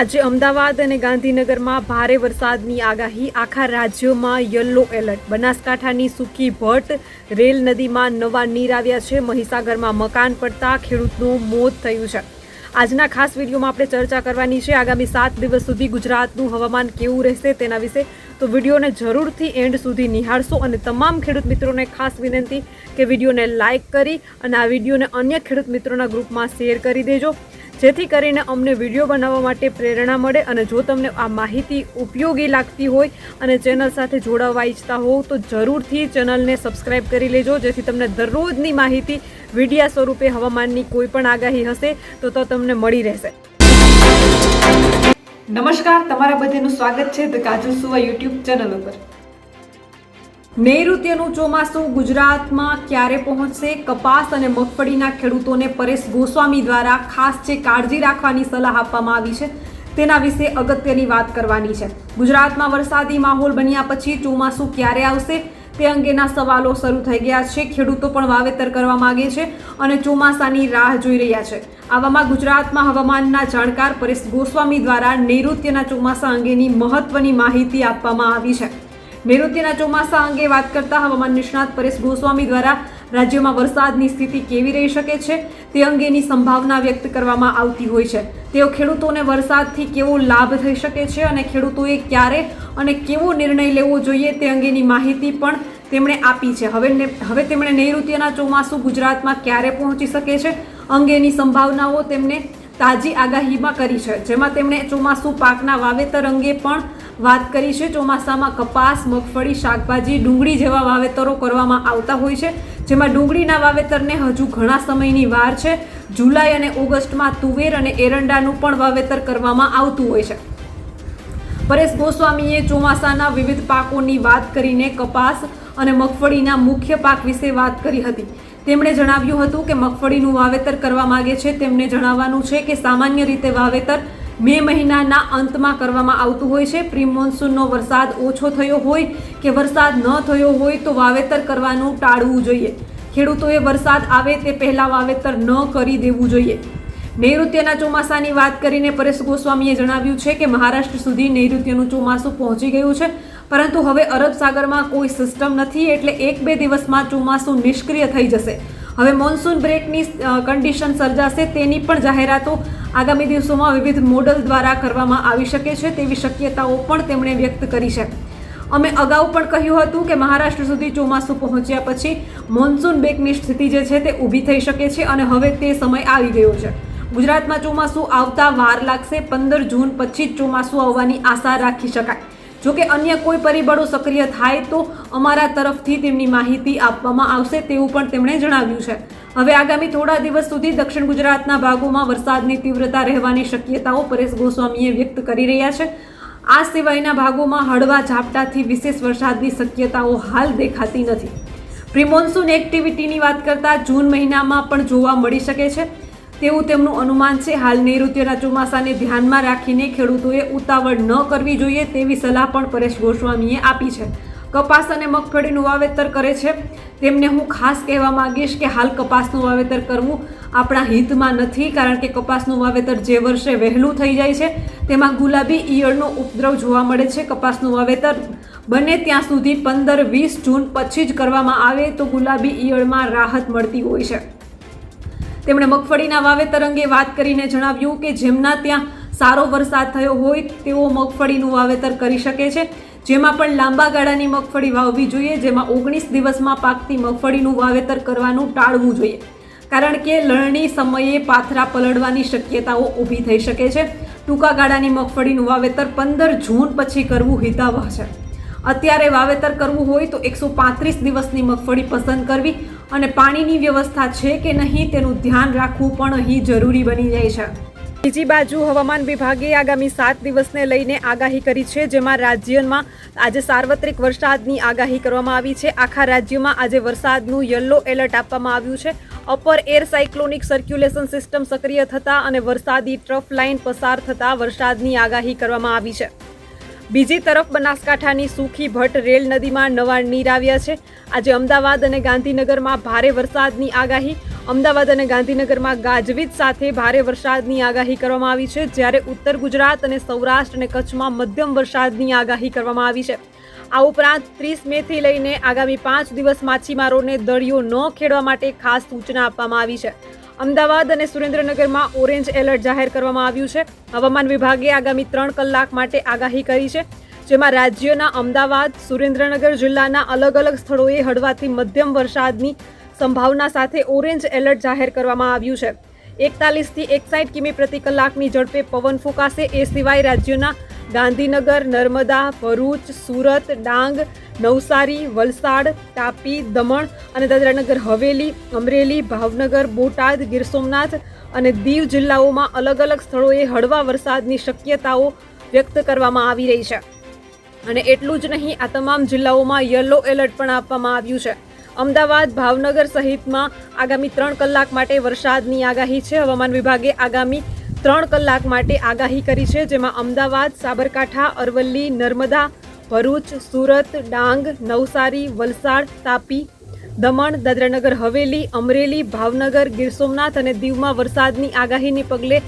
આજે અમદાવાદ અને ગાંધીનગરમાં ભારે વરસાદની આગાહી. આખા રાજ્યમાં યલો એલર્ટ. બનાસકાંઠાની સુકી ભટ્ટ રેલ નદીમાં નવા નીર આવ્યા છે. મહીસાગરમાં મકાન પડતા ખેડૂતનું મોત થયું છે. આજના ખાસ વિડીયોમાં આપણે ચર્ચા કરવાની છે આગામી સાત દિવસ સુધી ગુજરાતનું હવામાન કેવું રહેશે તેના વિશે. તો વિડીયોને જરૂરથી એન્ડ સુધી નિહાળશો અને તમામ ખેડૂત મિત્રોને ખાસ વિનંતી કે વિડીયોને લાઇક કરી અને આ વિડીયોને અન્ય ખેડૂત મિત્રોના ગ્રુપમાં શેર કરી દેજો. જેથી કરીને અમને વીડિયો બનાવવા માટે પ્રેરણા મળે અને જો તમને આ માહિતી ઉપયોગી લાગતી હોય અને ચેનલ સાથે જોડાવા ઈચ્છતા હોવ, તો જરૂરથી ચેનલને સબસ્ક્રાઈબ કરી લેજો, જેથી તમને દરરોજની માહિતી વિડીયા સ્વરૂપે હવામાનની કોઈ પણ આગાહી હશે, તો તો તમને મળી રહેશે. નમસ્કાર, તમારા બધાનું સ્વાગત છે ધ કાજુ સુવા યુટ્યુબ ચેનલ ઉપર. નૈઋત્યનું ચોમાસું ગુજરાતમાં ક્યારે પહોંચશે? કપાસ અને મગફળીના ખેડૂતોને પરેશ ગોસ્વામી દ્વારા ખાસ જે કાળજી રાખવાની સલાહ આપવામાં આવી છે, તેના વિશે અગત્યની વાત કરવાની છે. ગુજરાતમાં વરસાદી માહોલ બન્યા પછી ચોમાસું ક્યારે આવશે? તે અંગેના સવાલો શરૂ થઈ ગયા છે. ખેડૂતો પણ વાવેતર કરવા માગે છે અને ચોમાસાની રાહ જોઈ રહ્યા છે. આવામાં ગુજરાતમાં હવામાનના જાણકાર પરેશ ગોસ્વામી દ્વારા નૈઋત્યના ચોમાસા અંગેની મહત્વની માહિતી આપવામાં આવી છે. નૈઋત્યના ચોમાસા અંગે વાત કરતા હવામાન નિષ્ણાત પરેશ ગોસ્વામી દ્વારા રાજ્યમાં વરસાદની સ્થિતિ કેવી રહી શકે છે તે અંગેની સંભાવના વ્યક્ત કરવામાં આવતી હોય છે. તેઓ ખેડૂતોને વરસાદથી કેવો લાભ થઈ શકે છે અને ખેડૂતોએ ક્યારે અને કેવો નિર્ણય લેવો જોઈએ તે અંગેની માહિતી પણ તેમણે આપી છે. હવે હવે તેમણે નૈઋત્યના ચોમાસું ગુજરાતમાં ક્યારે પહોંચી શકે છે અંગેની સંભાવનાઓ તેમને તાજી આગાહીમાં કરી છે. જેમાં તેમણે ચોમાસું પાકના વાવેતર અંગે પણ વાત કરી છે, ચોમાસામાં કપાસ, મગફળી, શાકભાજી, ડુંગળી જેવા વાવેતરો કરવામાં આવતા હોય છે, જેમાં ડુંગળીના વાવેતરને હજુ ઘણા સમયની વાર છે. જુલાઈ અને ઓગસ્ટમાં તુવેર અને એરંડાનું પણ વાવેતર કરવામાં આવતું હોય છે. પરેશ ગોસ્વામીએ ચોમાસાના વિવિધ પાકોની વાત કરીને કપાસ અને મગફળીના મુખ્ય પાક વિશે વાત કરી હતી. તેમણે જણાવ્યું હતું કે મગફળીનું વાવેતર કરવા માગે છે. તેમને જણાવવાનું છે કે સામાન્ય રીતે વાવેતર મે મહિનાના અંતમાં કરવામાં આવતું હોય છે. પ્રી મોન્સૂનનો વરસાદ ઓછો થયો હોય કે વરસાદ ન થયો હોય તો વાવેતર કરવાનું ટાળવું જોઈએ. ખેડૂતોએ વરસાદ આવે તે પહેલાં વાવેતર ન કરી દેવું જોઈએ. નૈઋત્યના ચોમાસાની વાત કરીને પરેશ ગોસ્વામીએ જણાવ્યું છે કે મહારાષ્ટ્ર સુધી નૈઋત્યનું ચોમાસું પહોંચી ગયું છે. પરંતુ હવે અરબ સાગરમાં કોઈ સિસ્ટમ નથી એટલે એક બે દિવસમાં ચોમાસું નિષ્ક્રિય થઈ જશે. હવે મોન્સૂન બ્રેકની કન્ડિશન સર્જાશે તેની પણ જાહેરાતો આગામી દિવસોમાં વિવિધ મોડલ દ્વારા કરવામાં આવી શકે છે તેવી શક્યતાઓ પણ તેમણે વ્યક્ત કરી છે. અમે અગાઉ પણ કહ્યું હતું કે મહારાષ્ટ્ર સુધી ચોમાસું પહોંચ્યા પછી મોન્સૂન બ્રેકની સ્થિતિ જે છે તે ઊભી થઈ શકે છે અને હવે તે સમય આવી ગયો છે. ગુજરાતમાં ચોમાસું આવતા વાર લાગશે. પંદર જૂન પછી જ ચોમાસું આવવાની આશા રાખી શકાય. જો કે અન્ય કોઈ પરિબળો સક્રિય થાય તો અમારા તરફથી તેમની માહિતી આપવામાં આવશે તેવું પણ તેમણે જણાવ્યું છે. હવે આગામી થોડા દિવસ સુધી દક્ષિણ ગુજરાતના ભાગોમાં વરસાદની તીવ્રતા રહેવાની શક્યતાઓ પરેશ ગોસ્વામીએ વ્યક્ત કરી રહ્યા છે. આ સિવાયના ભાગોમાં હળવા ઝાપટાથી વિશેષ વરસાદની શક્યતાઓ હાલ દેખાતી નથી. પ્રિમોન્સૂન એક્ટિવિટીની વાત કરતાં જૂન મહિનામાં પણ જોવા મળી શકે છે. તેવું તેમનું અનુમાન છે. હાલ નૈઋત્યના ચોમાસાને ધ્યાનમાં રાખીને ખેડૂતોએ ઉતાવળ ન કરવી જોઈએ તેવી સલાહ પણ પરેશ ગોસ્વામીએ આપી છે. કપાસ અને મગફળીનું વાવેતર કરે છે. તેમને હું ખાસ કહેવા માંગીશ કે હાલ કપાસનું વાવેતર કરવું આપણા હિતમાં નથી, કારણ કે કપાસનું વાવેતર જે વર્ષે વહેલું થઈ જાય છે, તેમાં ગુલાબી ઈયળનો ઉપદ્રવ જોવા મળે છે. કપાસનું વાવેતર બને ત્યાં સુધી પંદર વીસ જૂન પછી જ કરવામાં આવે તો ગુલાબી ઈયળમાં રાહત મળતી હોય છે. તેમણે મગફળીના વાવેતર અંગે વાત કરીને જણાવ્યું કે જેમના ત્યાં સારો વરસાદ થયો હોય, તેઓ મગફળીનું વાવેતર કરી શકે છે. જેમાં પણ લાંબા ગાળાની મગફળી વાવવી જોઈએ, જેમાં ઓગણીસ દિવસમાં પાકતી મગફળીનું વાવેતર કરવાનું ટાળવું જોઈએ. કારણ કે લણણી સમયે પાથરા પલળવાની શક્યતાઓ ઊભી થઈ શકે છે. ટૂંકા ગાળાની મગફળીનું વાવેતર પંદર જૂન પછી કરવું હિતાવહ છે. અત્યારે વાવેતર કરવું હોય તો એકસો પાંત્રીસ દિવસની મગફળી પસંદ કરવી અને પાણીની વ્યવસ્થા છે કે નહીં તેનું ધ્યાન રાખવું પણ અહીં જરૂરી બની જાય છે. બીજી બાજુ હવામાન વિભાગે આગામી સાત દિવસને લઈને આગાહી કરી છે, જેમાં રાજ્યમાં આજે સાર્વત્રિક વરસાદની આગાહી કરવામાં આવી છે. આખા રાજ્યમાં આજે વરસાદનું યલો એલર્ટ આપવામાં આવ્યું છે. Upper air cyclonic circulation system સક્રિય થતાં અને વરસાદી ટ્રફ લાઇન પસાર થતાં વરસાદની આગાહી કરવામાં આવી છે. બીજી તરફ બનાસકાંઠાની સુખી ભટ્ટ રેલ નદીમાં નવા નીર આવ્યા છે. આજે અમદાવાદ અને ગાંધીનગરમાં ભારે વરસાદની આગાહી. અમદાવાદ અને ગાંધીનગરમાં ગાજવીજ સાથે ભારે વરસાદની આગાહી કરવામાં આવી છે, જ્યારે ઉત્તર ગુજરાત અને સૌરાષ્ટ્ર અને કચ્છમાં મધ્યમ વરસાદની આગાહી કરવામાં આવી છે. આ ઉપરાંત ત્રીસ મેથી લઈને આગામી પાંચ દિવસ માછીમારોને દરિયો ન ખેડવા માટે ખાસ સૂચના આપવામાં આવી છે. અમદાવાદ અને સુરેન્દ્રનગરમાં ઓરેન્જ એલર્ટ જાહેર કરવામાં આવ્યું છે. હવામાન વિભાગે આગામી ત્રણ કલાક માટે આગાહી કરી છે, જેમાં રાજ્યના અમદાવાદ, સુરેન્દ્રનગર જિલ્લાના અલગ અલગ સ્થળોએ હળવાથી મધ્યમ વરસાદની સંભાવના સાથે ઓરેન્જ એલર્ટ જાહેર કરવામાં આવ્યું છે. એકતાલીસથી એકસાઠ કિમી પ્રતિ કલાકની ઝડપે પવન ફૂંકાશે એ સિવાય રાજ્યના ગાંધીનગર, નર્મદા, ભરૂચ, સુરત, ડાંગ, નવસારી, વલસાડ, તાપી, દમણ અને દાદરાનગર, હવેલી, અમરેલી, ભાવનગર, બોટાદ, ગીર સોમનાથ અને દીવ જિલ્લાઓમાં અલગ અલગ સ્થળોએ હળવા વરસાદની શક્યતાઓ વ્યક્ત કરવામાં આવી રહી છે. અને એટલું જ નહીં, આ તમામ જિલ્લાઓમાં યલો એલર્ટ પણ આપવામાં આવ્યું છે. અમદાવાદ, ભાવનગર સહિતમાં આગામી ત્રણ કલાક માટે વરસાદની આગાહી છે. હવામાન વિભાગે આગામી ત્રણ કલાક માટે આગાહી કરી છે, જેમાં અમદાવાદ, સાબરકાંઠા, અરવલ્લી, નર્મદા, ભરૂચ, સુરત, ડાંગ, નવસારી, વલસાડ, તાપી, દમણ, દાદરાનગર, હવેલી, અમરેલી, ભાવનગર, ગીર સોમનાથ અને દીવમાં વરસાદની આગાહીને પગલે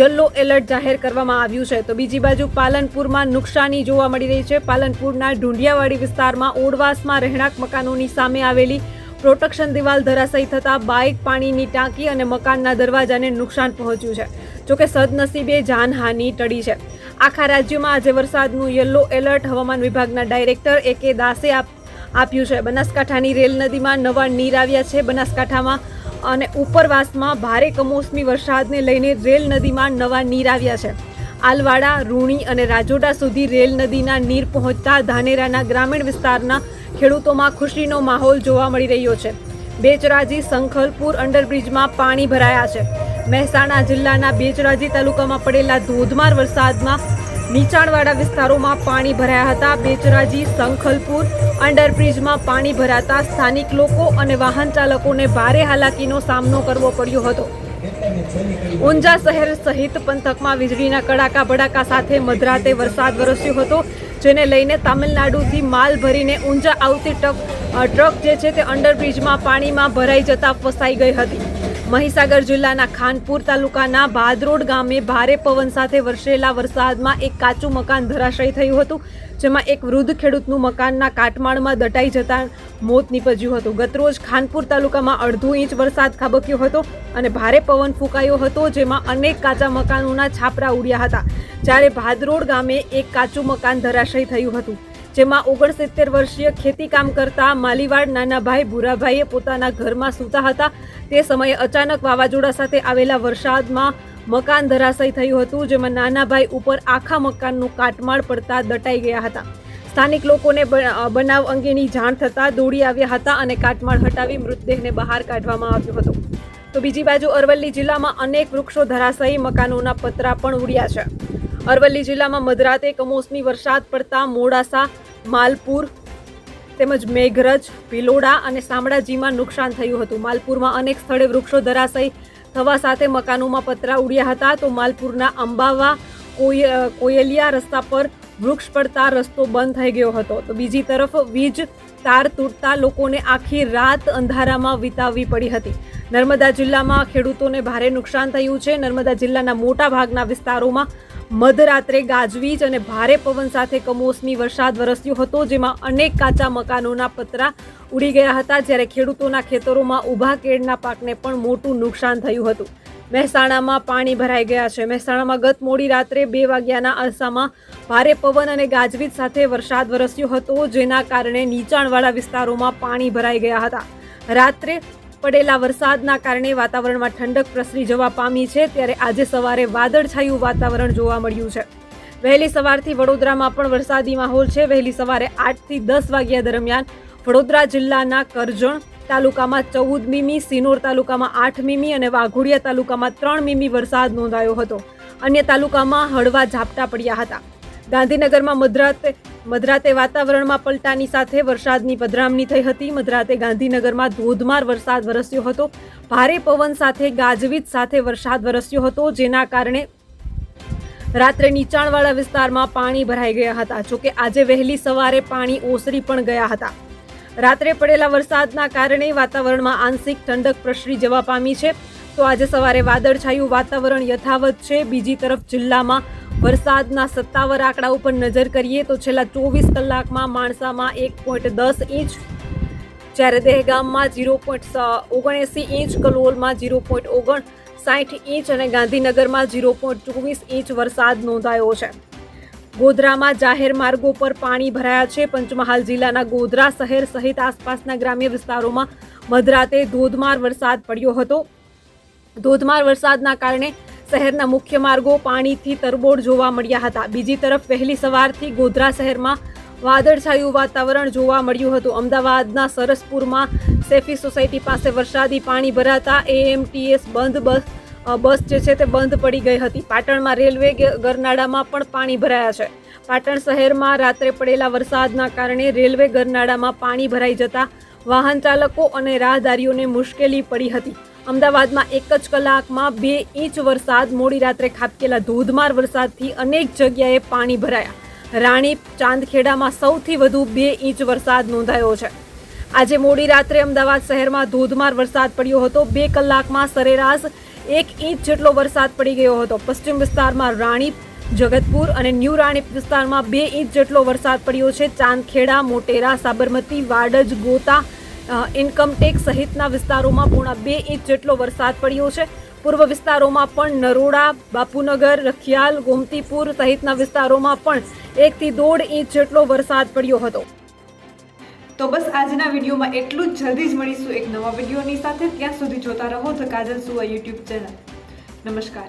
યલો એલર્ટ જાહેર કરવામાં આવ્યું છે. તો બીજી બાજુ પાલનપુરમાં નુકસાની જોવા મળી રહી છે. પાલનપુરના ઢુંડિયાવાડી વિસ્તારમાં ઓડવાસમાં રહેણાંક મકાનોની સામે આવેલી પ્રોટેક્શન દિવાલ ધરાશયી થતાં બાઇક પાણીની ટાંકી અને મકાનના દરવાજાને નુકસાન પહોંચ્યું છે. જોકે સદનસીબે જાનહાનિ ટળી છે. આખા રાજ્યમાં આજે વરસાદનું યલો એલર્ટ હવામાન વિભાગના ડાયરેક્ટર એ કે દાસે આપ્યું છે. બનાસકાંઠાની રેલ નદીમાં નવા નીર આવ્યા છે બનાસકાંઠામાં અને ઉપરવાસમાં ભારે કમોસમી વરસાદને લઈને રેલ નદીમાં નવા નીર આવ્યા છે. આલવાડા, રૂણી અને રાજોડા સુધી રેલ નદીના નીર પહોંચતા ધાનેરાના ગ્રામીણ વિસ્તારના ખેડૂતોમાં ખુશીનો માહોલ જોવા મળી રહ્યો છે. બેચરાજી સંખલપુર અંડરબ્રિજમાં પાણી ભરાયા છે. મહેસાણા જિલ્લાના બેચરાજી તાલુકામાં પડેલા ધોધમાર વરસાદમાં નીચાણવાળા વિસ્તારોમાં પાણી ભરાયા હતા. બેચરાજી સંખલપુર અંડરબ્રિજમાં પાણી ભરાતા સ્થાનિક લોકો અને વાહન ચાલકોને ભારે હાલાકીનો સામનો કરવો પડ્યો હતો. ઊંઝા શહેર સહિત પંથકમાં વીજળીના કડાકા ભડાકા સાથે મધરાતે વરસાદ વરસ્યો હતો, જેને લઈને તામિલનાડુથી માલ ભરીને ઊંઝા આવતી ટ્રક ટ્રક જે છે તે અંડરબ્રિજમાં પાણીમાં ભરાઈ જતા ફસાઈ ગઈ હતી. મહીસાગર જિલ્લાના ખાનપુર તાલુકાના ભાદરોડ ગામે ભારે પવન સાથે વરસેલા વરસાદમાં એક કાચું મકાન ધરાશયી થયું હતું, જેમાં એક વૃદ્ધ ખેડૂતનું મકાનના કાટમાળમાં દટાઈ જતા મોત નીપજ્યું હતું. ગતરોજ ખાનપુર તાલુકામાં અડધો ઇંચ વરસાદ ખાબક્યો હતો અને ભારે પવન ફૂંકાયો હતો, જેમાં અનેક કાચા મકાનોના છાપરા ઉડ્યા હતા. જ્યારે ભાદરોડ ગામે એક કાચું મકાન ધરાશયી થયું હતું. જેમાં ઓગણસિત્તેર વર્ષીય ખેતીકામ કરતા માલીવાડ નાનાભાઈ ભૂરાભાઈએ પોતાના ઘરમાં સૂતા હતા. તે સમયે અચાનક વાવાઝોડા સાથે આવેલા વરસાદમાં મકાન ધરાશયી થયું હતું, જેમાં નાનાભાઈ ઉપર આખા મકાનનું કાટમાળ પડતા દટાઈ ગયા હતા. સ્થાનિક લોકોને બનાવ અંગેની જાણ થતાં દોડી આવ્યા હતા અને કાટમાળ હટાવી મૃતદેહને બહાર કાઢવામાં આવ્યો હતો. તો બીજી બાજુ અરવલ્લી જિલ્લામાં અનેક વૃક્ષો ધરાશયી મકાનોના પતરા પણ ઉડ્યા છે. અરવલ્લી જિલ્લામાં મધરાતે કમોસમી વરસાદ પડતા મોડાસા, માલપુર તેમજ મેઘરજ, ભિલોડા અને શામળાજીમાં નુકસાન થયું હતું. માલપુરમાં અનેક સ્થળે વૃક્ષો ધરાશય થવા સાથે મકાનોમાં પતરા ઉડ્યા હતા. તો માલપુરના અંબાવા, કોય, કોયલિયા રસ્તા પર વૃક્ષ પડતા રસ્તો બંધ થઈ ગયો હતો. તો બીજી તરફ વીજ તાર તૂટતા લોકોને આખી રાત અંધારામાં વિતાવવી પડી હતી. નર્મદા જિલ્લામાં ખેડૂતોને ભારે નુકસાન થયું છે. નર્મદા જિલ્લાના મોટા ભાગના વિસ્તારોમાં મધરાત્રે ગાજવીજ અને ભારે પવન સાથે કમોસમી વરસાદ વરસ્યો હતો, જેમાં અનેક કાચા મકાનોના પતરા ઉડી ગયા હતા. જ્યારે ખેડૂતોના ખેતરોમાં ઊભા કેળના પાકને પણ મોટું નુકસાન થયું હતું. મહેસાણામાં પાણી ભરાઈ ગયા છે. મહેસાણામાં ગત મોડી રાત્રે બે વાગ્યાના અરસામાં ભારે પવન અને ગાજવીજ સાથે વરસાદ વરસ્યો હતો, જેના કારણે નીચાણવાળા વિસ્તારોમાં પાણી ભરાઈ ગયા હતા. રાત્રે પડેલા વરસાદના કારણે વાતાવરણમાં ઠંડક પ્રસરી જવા પામી છે, ત્યારે આજે સવારે વાદળછાયું વાતાવરણ જોવા મળ્યું છે. વહેલી સવારથી વડોદરામાં પણ વરસાદી માહોલ છે. વહેલી સવારે આઠથી દસ વાગ્યા દરમિયાન વડોદરા જિલ્લાના કરજણ તાલુકામાં ચૌદ મીમી, સિનોર તાલુકામાં આઠ મીમી અને વાઘોડિયા તાલુકામાં ત્રણ મીમી વરસાદ નોંધાયો હતો. અન્ય તાલુકામાં હળવા ઝાપટા પડ્યા હતા. ગાંધીનગરમાં મધરાતે મધરાતે વાતાવરણમાં પલટાની સાથે વરસાદની પધરામણી થઈ હતી. મધરાતે ગાંધીનગરમાં ધોધમાર વરસાદ વરસ્યો હતો. ભારે પવન સાથે ગાજવીજ સાથે વરસાદ વરસ્યો હતો, જેના કારણે રાત્રે નીચાણવાળા વિસ્તારમાં પાણી ભરાઈ ગયા હતા. જોકે આજે વહેલી સવારે પાણી ઓસરી પણ ગયા હતા. રાત્રે પડેલા વરસાદના કારણે વાતાવરણમાં આંશિક ઠંડક પ્રસરી જવા પામી છે. તો આજે સવારે વાદળછાયું વાતાવરણ યથાવત છે. બીજી તરફ જિલ્લામાં વરસાદના સત્તાવાર આંકડા ઉપર નજર કરીએ તો છેલ્લા ચોવીસ કલાકમાં માણસામાં એક પોઈન્ટ દસ ઇંચ, જ્યારે દહેગામમાં ઝીરો પોઈન્ટ ઓગણએંસી ઇંચ, કલોલમાં ઝીરો પોઈન્ટ ઓગણ સાઠ ઇંચ અને ગાંધીનગરમાં ઝીરો પોઈન્ટ ચોવીસ ઇંચ વરસાદ નોંધાયો છે. ગોધરામાં જાહેર માર્ગો પર પાણી ભરાયા છે. પંચમહાલ જિલ્લાના ગોધરા શહેર સહિત આસપાસના ગ્રામ્ય વિસ્તારોમાં મધરાતે ધોધમાર વરસાદ પડ્યો હતો. ધોધમાર વરસાદના કારણે શહેરના મુખ્ય માર્ગો પાણીથી તરબોળ જોવા મળ્યા હતા. બીજી તરફ વહેલી સવારથી ગોધરા શહેરમાં વાદળછાયું વાતાવરણ જોવા મળ્યું હતું. અમદાવાદના સરસપુરમાં સેફી સોસાયટી પાસે વરસાદી પાણી ભરાતા એએમટીએસ બંધ બસ બસ જે છે તે બંધ પડી ગઈ હતી. પાટણમાં રેલવે ગરનાળામાં પણ પાણી ભરાયા છે. પાટણ શહેરમાં રાત્રે પડેલા વરસાદના કારણે રેલવે ગરનાળામાં પાણી ભરાઈ જતા વાહન ચાલકો અને રાહદારીઓને મુશ્કેલી પડી હતી. અમદાવાદમાં એક જ કલાકમાં બે ઇંચ વરસાદ, મોડી રાત્રે ખાબકેલા ધોધમાર વરસાદથી અનેક જગ્યાએ પાણી ભરાયા. રાણી ચાંદખેડામાં સૌથી વધુ બે ઇંચ વરસાદ નોંધાયો છે. આજે મોડી રાત્રે અમદાવાદ શહેરમાં ધોધમાર વરસાદ પડ્યો હતો. બે કલાકમાં સરેરાશ એક ઇંચ જેટલો વરસાદ પડી ગયો હતો. પશ્ચિમ વિસ્તારમાં રાણીપ જગતપુર અને ન્યૂ રાણીપ વિસ્તારમાં બે ઇંચ જેટલો વરસાદ પડ્યો છે. ચાંદખેડા, મોટેરા, સાબરમતી, વાડજ, ગોતા અ, ઇન્કમટેક્સ સહિતના વિસ્તારોમાં પોણા બે ઇંચ જેટલો વરસાદ પડ્યો છે. પૂર્વ વિસ્તારોમાં પણ નરોડા બાપુનગર રખિયાલ ગોમતીપુર સહિતના વિસ્તારોમાં પણ એકથી દોઢ ઇંચ જેટલો વરસાદ પડ્યો હતો. તો બસ આજના વિડીયોમાં એટલું જ. જલ્દી જ મળીશું એક નવા વિડીયોની સાથે. ત્યાં સુધી જોતા રહો ધ કાજલ સુવા યુટ્યુબ ચેનલ. નમસ્કાર.